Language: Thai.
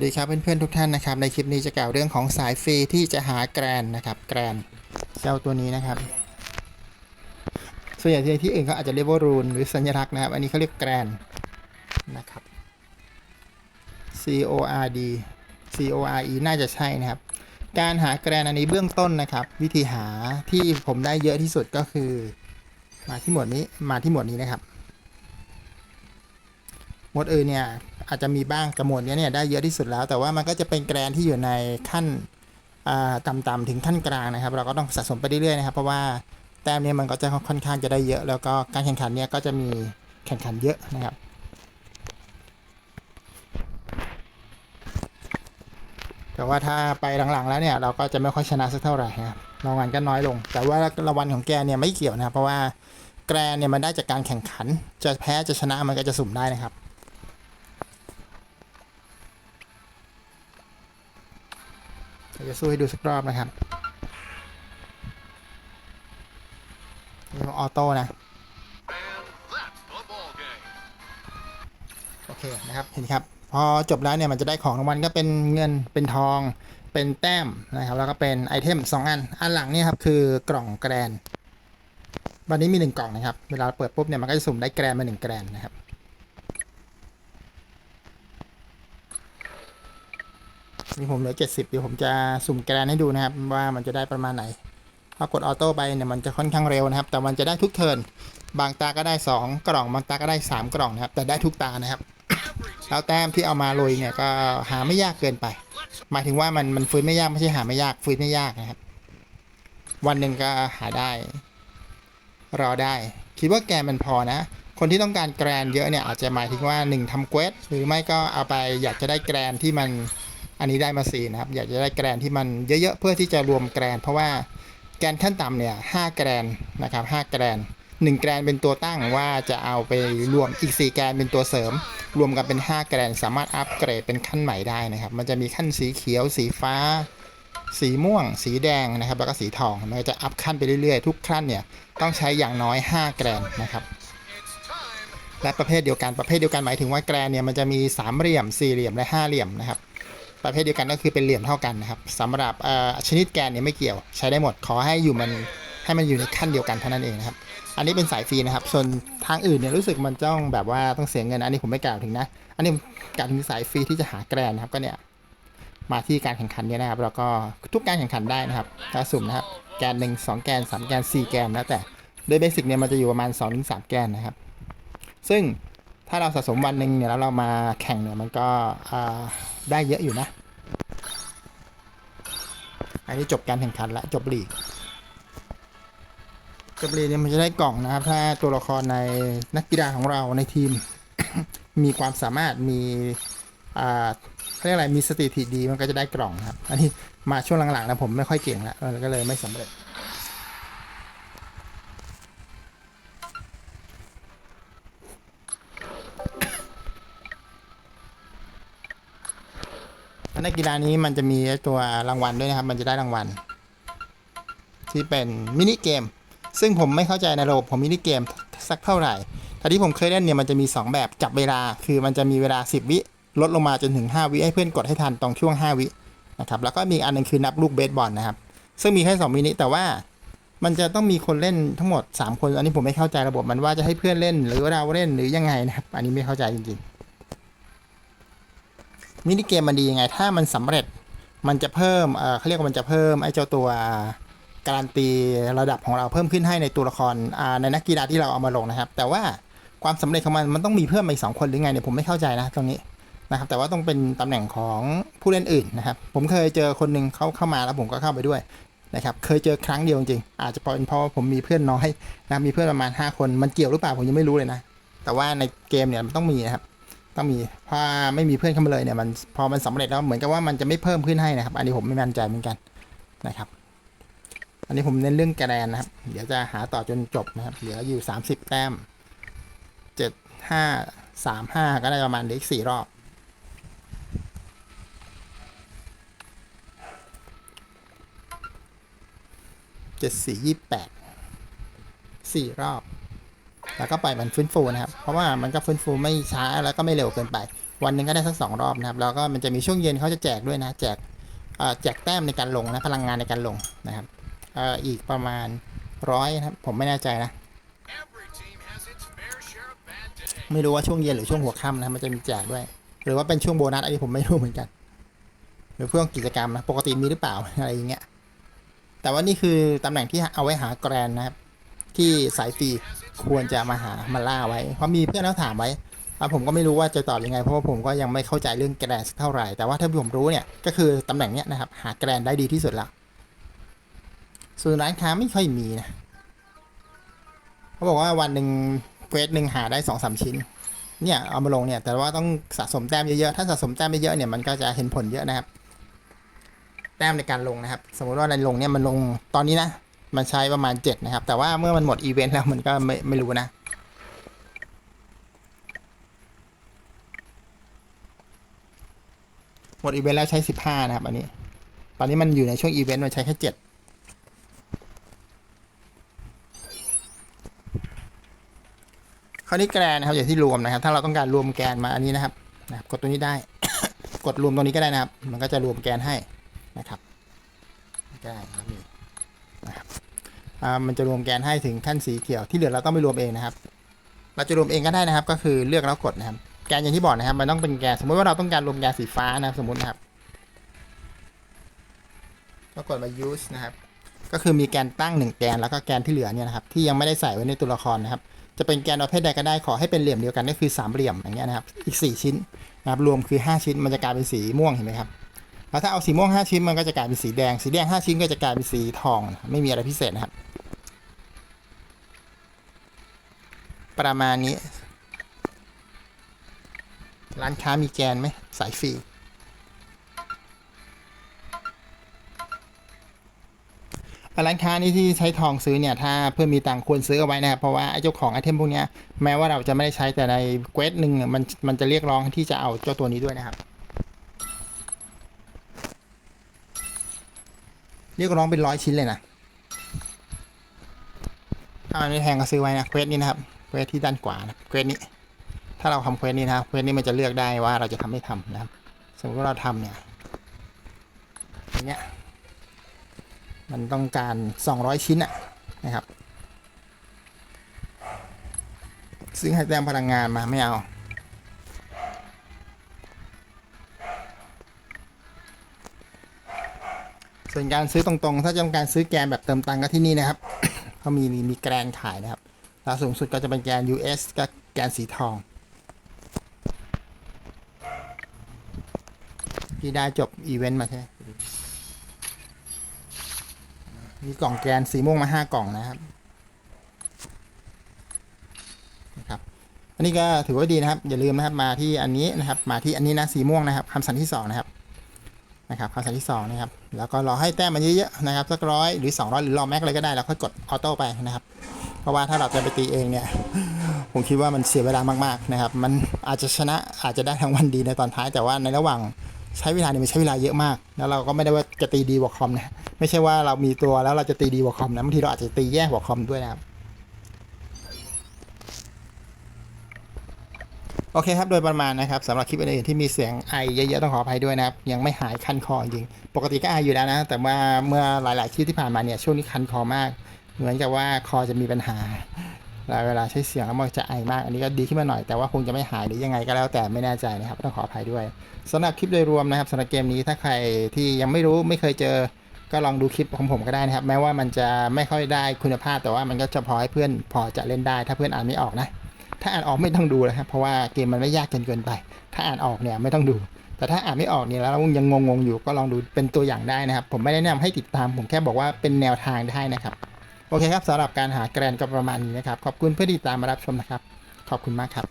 วัสดีครับเพื่อนๆทุกท่านนะครับในคลิปนี้จะกล่าวเรื่องของสายฟรีที่จะหาแกรนนะครับแกรนเจ้าตัวนี้นะครับ ส่วนใหญ่ที่ที่อื่นเขาอาจจะเรียกว่ารูนหรือสัญลักษณ์นะครับ อันนี้เขาเรียกแกรนนะครับ C O R D C O R E น่าจะใช่นะครับ การหาแกรนอันนี้เบื้องต้นนะครับ วิธีหาที่ผมได้เยอะที่สุดก็คือ มาที่หมวดนี้มาที่หมวดนี้นะครับหมวดอื่นเนี่ย อาจจะมีบ้างแต่หมวดเนี้ยเนี่ยได้เยอะที่สุดแล้ว แต่ว่ามันก็จะเป็นแกรนที่อยู่ในขั้นต่ำๆถึงขั้นกลางนะครับ เราก็ต้องสะสมไปเรื่อยๆนะครับ เพราะว่าแต้มเนี่ยมันก็จะค่อนข้างจะได้เยอะ แล้วก็การแข่งขันเนี่ยก็จะมีแข่งขันเยอะนะครับแต่ว่าถ้าไปหลังๆแล้วเนี่ยเราก็จะไม่ค่อยชนะสักเท่าไหร่นะครับรางวัลก็น้อยลง แต่ว่ารางวัลของแกเนี่ยไม่เกี่ยวนะครับเพราะว่าแกรนเนี่ยมันได้จากการแข่งขัน จะแพ้จะชนะมันก็จะสุ่มได้นะครับ เรา จะสู้ให้ดูสักรอบนะครับนี่ออโต้นะโอเคนะครับเห็นครับ พอจบแล้วเนี่ยมันจะได้ของรางวัลก็เป็นเงินเป็นทองเป็นแต้มนะครับ แล้วก็เป็นไอเทม 2 อัน อันหลังเนี่ยครับคือกล่องแกรนวันนี้มี 1 กล่องนะครับ เวลาเปิดปุ๊บเนี่ยมันก็จะสุ่มได้แกรนมา 1 แกรนนะครับ นี่ผมเหลือ70เดี๋ยวผมจะสุ่มแกนให้ดูนะครับ ว่ามันจะได้ประมาณไหนพอกดออโต้ไปเนี่ยมันจะค่อนข้างเร็วนะครับ แต่มันจะได้ทุกเทิร์นบางตาก็ได้ 2 กล่อง บางตาก็ได้ 3 กล่องนะครับ แต่ได้ทุกตานะครับแล้วแต้มที่เอามาโรยเนี่ยก็หาไม่ยากเกินไป หมายถึงว่ามันมันฟื้นไม่ยากไม่ใช่หาไม่ยากฟื้นไม่ยากนะครับ วันหนึ่งก็หาได้ รอได้ คิดว่าแกนมันพอนะ คนที่ต้องการแกรนเยอะเนี่ยอาจจะหมายถึงว่า 1ทำเควสหรือไม่ก็เอาไปอยากจะได้แกรนที่มัน อันนี้ได้มาสี่นะครับ อยากจะได้แกรนที่มันเยอะๆ เพื่อที่จะรวมแกรน เพราะว่าแกรนขั้นต่ำเนี่ยห้าแกรนนะครับห้าแกรนหนึ่งแกรนเป็นตัวตั้งว่าจะเอาไปรวมอีก 4 แกรนเป็นตัวเสริม รวมกันเป็น 5 แกรนสามารถอัปเกรดเป็นขั้นใหม่ได้นะครับ มันจะมีขั้นสีเขียว สีฟ้า สีม่วง สีแดงนะครับ แล้วก็สีทองมันจะอัพขั้นไปเรื่อยๆ ทุกขั้นเนี่ยต้องใช้อย่างน้อย 5 แกรนนะครับ และประเภทเดียวกันประเภทเดียวกันหมายถึงว่าแกรนเนี่ยมันจะมีสามเหลี่ยมสี่เหลี่ยมและห้าเหลี่ยมนะครับ ประเภทเดียวกันก็คือเป็นเหลี่ยมเท่ากันนะครับสำหรับชนิดแกนเนี่ยไม่เกี่ยวใช้ได้หมดขอให้อยู่มันให้มันอยู่ในขั้นเดียวกันเท่านั้นเองนะครับ อันนี้เป็นสายฟรีนะครับ ส่วนทางอื่นเนี่ยรู้สึกมันต้องแบบว่าต้องเสียเงิน อันนี้ผมไม่กล่าวถึงนะ อันนี้กล่าวถึงสายฟรีที่จะหาแกรนนะครับ ก็เนี่ยมาที่การแข่งขันเนี่ยนะครับ แล้วก็ทุกการแข่งขันได้นะครับถ้าสุ่มนะครับ แกนหนึ่งสองแกนสามแกนสี่แกนแล้วแต่ โดยเบสิกเนี่ยมันจะอยู่ประมาณสองถึงสามแกนนะครับ ซึ่งถ้าเราสะสมวันหนึ่งเนี่ยแล้วเรามาแข่งเนี่ยมันก็อ่า ได้เยอะอยู่นะ อันนี้จบการแข่งขันละจบลีกจบลีกเนี่ยมันจะได้กล่องนะครับ ถ้าตัวละครในนักกีฬาของเราในทีม มีความสามารถมีอ่าเขาเรียกอะไรมีสถิติดีมันก็จะได้กล่องครับ อันนี้มาช่วงหลังๆนะผมไม่ค่อยเก่งละเออก็เลยไม่สำเร็จ นักกีฬานี้มันจะมีตัวรางวัลด้วยนะครับ มันจะได้รางวัล ที่เป็นมินิเกม ซึ่งผมไม่เข้าใจในระบบของมินิเกมสักเท่าไหร่แต่ที่ผมเคยเล่นเนี่ยมันจะมี 2 แบบจับเวลา คือมันจะมีเวลา 10 วิลดลงมาจนถึง 5 วิให้เพื่อนกดให้ทันตรงช่วง 5 วินะครับแล้วก็มีอันหนึงคือนับลูกเบสบอลนะครับ ซึ่งมีแค่2มินิแต่ว่ามันจะต้องมีคนเล่นทั้งหมด 3 คน อันนี้ผมไม่เข้าใจระบบมันว่าจะให้เพื่อนเล่น หรือว่าเราเล่นหรือยังไงนะครับ อันนี้ไม่เข้าใจจริงๆ มินิเกมมันดียังไง ถ้ามันสำเร็จมันจะเพิ่มเขาเรียกว่ามันจะเพิ่มไอ้เจ้าตัวการันตีระดับของเราเพิ่มขึ้นให้ในตัวละครในนักกีฬาที่เราเอามาลงนะครับ แต่ว่าความสำเร็จของมันมันต้องมีเพิ่มมาอีกสองคนหรือไงเนี่ยผมไม่เข้าใจนะตรงนี้นะครับแต่ว่าต้องเป็นตำแหน่งของผู้เล่นอื่นนะครับ ผมเคยเจอคนหนึ่งเขาเข้ามาแล้วผมก็เข้าไปด้วยนะครับเคยเจอครั้งเดียวจริงๆอาจจะเป็นเพราะผมมีเพื่อนน้อยนะมีเพื่อนประมาณ 5 คนมันเกี่ยวหรือเปล่าผมยังไม่รู้เลยนะแต่ว่าในเกมเนี่ยมันต้องมีนะครับ ต้องมีเพราไม่มีเพื่อนเข้ามาเลยเนี่ยมันพอมันสำเร็จแล้วเหมือนกับว่ามันจะไม่เพิ่มขึ้นให้นะครับ อันนี้ผมไม่มั่นใจเหมือนกันนะครับ อันนี้ผมเน้นเรื่องแกรนนะครับ เดี๋ยวจะหาต่อจนจบนะครับ เหลืออยู่ 30 แต้มเจ็ดห้าสามห้าก็ได้ประมาณเลืออีกสี่รอบ เจ็ดสี่ยี่แปดสี่รอบ แล้วก็ปล่อยมันฟื้นฟูนะครับ เพราะว่ามันก็ฟื้นฟูไม่ช้าแล้วก็ไม่เร็วเกินไป วันหนึ่งก็ได้สักสองรอบนะครับ แล้วก็มันจะมีช่วงเย็นเขาจะแจกด้วยนะ แจกแจกแต้มในการลงนะ พลังงานในการลงนะครับอ,อีกประมาณร้อยนะครับ ผมไม่แน่ใจนะ ไม่รู้ว่าช่วงเย็นหรือช่วงหัวค่ำนะมันจะมีแจกด้วย หรือว่าเป็นช่วงโบนัสอันนี้ผมไม่รู้เหมือนกัน หรือเพื่อกิจกรรมนะ ปกติมีหรือเปล่าอะไรอย่างเงี้ย แต่ว่านี่คือตำแหน่งที่เอาไว้หาแกรนนะครับ ที่สายฟรี ควรจะมาหามาล่าไว้ เพราะมีเพื่อนเขาถามไว้ผมก็ไม่รู้ว่าจะตอบยังไง เพราะว่าผมก็ยังไม่เข้าใจเรื่องแกรนเท่าไหร่ แต่ว่าถ้าผมรู้เนี่ย ก็คือตำแหน่งเนี้ยนะครับ หาแกรนได้ดีที่สุดละส่วนร้านค้าไม่ค่อยมีนะเขาบอกว่าวันหนึ่งเควสหนึ่งหาได้สองสามชิ้น เนี่ยเอามาลงเนี่ย แต่ว่าต้องสะสมแต้มเยอะๆ ถ้าสะสมแต้มเยอะๆเนี่ยมันก็จะเห็นผลเยอะนะครับ แต้มในการลงนะครับ สมมติว่าในลงเนี่ยมันลงตอนนี้นะ มันใช้ประมาณ 7 นะครับ แต่ว่าเมื่อมันหมดอีเวนต์แล้วมันก็ไม่ไม่รู้นะ หมดอีเวนต์แล้วใช้ 15 นะครับ อันนี้ ตอนนี้มันอยู่ในช่วงอีเวนต์มันใช้แค่ 7คราวนี้แกนนะครับอย่างที่รวมนะครับ ถ้าเราต้องการรวมแกนมาอันนี้นะครับนะครับ กดตัวนี้ได้ กดรวมตรงนี้ก็ได้นะครับ มันก็จะรวมแกนให้นะครับได้ครับนี่ มันจะรวมแกนให้ถึงขั้นสีเขียวที่เหลือเราต้องไปรวมเองนะครับ เราจะรวมเองก็ได้นะครับ ก็คือเลือกแล้วกดนะครับ แกนอย่างที่บอกนะครับ มันต้องเป็นแกนสมมติว่าเราต้องการรวมแกนสีฟ้านะครับสมมตินะครับก็กดมา use นะครับ ก็คือมีแกนตั้งหนึ่งแกนแล้วก็แกนที่เหลือเนี่ยนะครับที่ยังไม่ได้ใส่ไว้ในตัวละครนะครับ จะเป็นแกนประเภทใดก็ได้ขอให้เป็นเหลี่ยมเดียวกันก็คือสามเหลี่ยมอย่างเงี้ยนะครับ อีก 4 ชิ้นนะครับรวมคือ 5 ชิ้นมันจะกลายเป็นสีม่วงเห็นไหมครับแล้วถ้าเอาสีม่วง 5 ชิ้นมันก็จะกลายเป็นสีแดง สีแดง 5 ชิ้นก็จะกลายเป็นสีทอง ไม่มีอะไรพิเศษนะครับ ประมาณนี้ ร้านค้ามีแกนไหมสายฟรีร้านค้านี่ที่ใช้ทองซื้อเนี่ยถ้าเพื่อนมีตังค์ควรซื้อเอาไว้นะครับเพราะว่าไอ้เจ้าของไอเทมพวกนี้แม้ว่าเราจะไม่ได้ใช้แต่ในเควสหนึ่งมันมันจะเรียกร้องที่จะเอาเจ้าตัวนี้ด้วยนะครับ เรียกร้องเป็นร้อยชิ้นเลยนะถ้ามันไม่แพงก็ซื้อไว้นะเควสนี้นะครับ เควสที่ด้านขวานะเควสนี้ ถ้าเราทำเควสนี้นะครับเควสนี้มันจะเลือกได้ว่าเราจะทำไม่ทำนะครับ สมมติว่าเราทำเนี่ยอย่างเงี้ยมันต้องการ 200 ชิ้นอะนะครับ ซึ่งให้แต้มพลังงานมาไม่เอาส่วนการซื้อตรงๆ ถ้าต้องการซื้อแกนแบบเติมตังค์ก็ที่นี่นะครับเขามีมีแกนขายนะครับ แล้วสูงสุดก็จะเป็นแกน US ก็แกนสีทอง ที่ได้จบอีเวนต์มาใช่มมีกล่องแกนสีม่วงมาห้ากล่องนะครับนะครับ อันนี้ก็ถือว่าดีนะครับ อย่าลืมนะครับมาที่อันนี้นะครับ มาที่อันนี้นะสีม่วงนะครับคำสั่งที่สองนะครับนะครับคำสั่งที่สองนะครับ แล้วก็รอให้แต้มมันเยอะๆนะครับสักร้อยหรือ 200 หรือรอแม็กเลยก็ได้แล้วค่อยกดออโต้ไปนะครับ ราะว่าถ้าเราจะไปตีเองเนี่ย ผมคิดว่ามันเสียเวลามากๆนะครับ มันอาจจะชนะอาจจะได้รางวัลดีในตอนท้าย แต่ว่าในระหว่างใช้เวลาเนี่ยมันใช้เวลาเยอะมาก แล้วเราก็ไม่ได้ว่าจะตีดีกว่าคอมนะ ไม่ใช่ว่าเรามีตัวแล้วเราจะตีดีกว่าคอมนะ บางทีเราอาจจะตีแย่กว่าคอมด้วยนะครับ โอเคครับ โดยประมาณนะครับสำหรับคลิปอื่นๆที่มีเสียงไอเยอะๆต้องขออภัยด้วยนะครับ ยังไม่หายคันคอจริง ปกติก็ไออยู่แล้วนะ แต่ว่าเมื่อหลายๆคลิปที่ผ่านมาเนี่ยช่วงนี้คันคอมาก เหมือนกับว่าคอจะมีปัญหาแล้วเวลาใช้เสียงแล้วมันจะไอมาก อันนี้ก็ดีขึ้นมาหน่อยแต่ว่าคงจะไม่หายหรือยังไงก็แล้วแต่ไม่แน่ใจนะครับ ต้องขออภัยด้วยสำหรับคลิปโดยรวมนะครับสำหรับเกมนี้ถ้าใครที่ยังไม่รู้ไม่เคยเจอ ก็ลองดูคลิปของผมก็ได้นะครับ แม้ว่ามันจะไม่ค่อยได้คุณภาพ แต่ว่ามันก็จะพอให้เพื่อนพอจะเล่นได้ ถ้าเพื่อนอ่านไม่ออกนะ ถ้าอ่านออกไม่ต้องดูนะครับเพราะว่าเกมมันไม่ยากเกินเกินไป ถ้าอ่านออกเนี่ยไม่ต้องดู แต่ถ้าอ่านไม่ออกเนี่ยแล้วยังงงๆอยู่ก็ลองดูเป็นตัวอย่างได้นะครับ ผมไม่แนะนำให้ติดตาม ผมแค่บอกว่าเป็นแนวทางได้นะครับ โอเคครับสำหรับการหาแกรนก็ประมาณนี้นะครับ ขอบคุณเพื่อที่ตามมารับชมนะครับ ขอบคุณมากครับ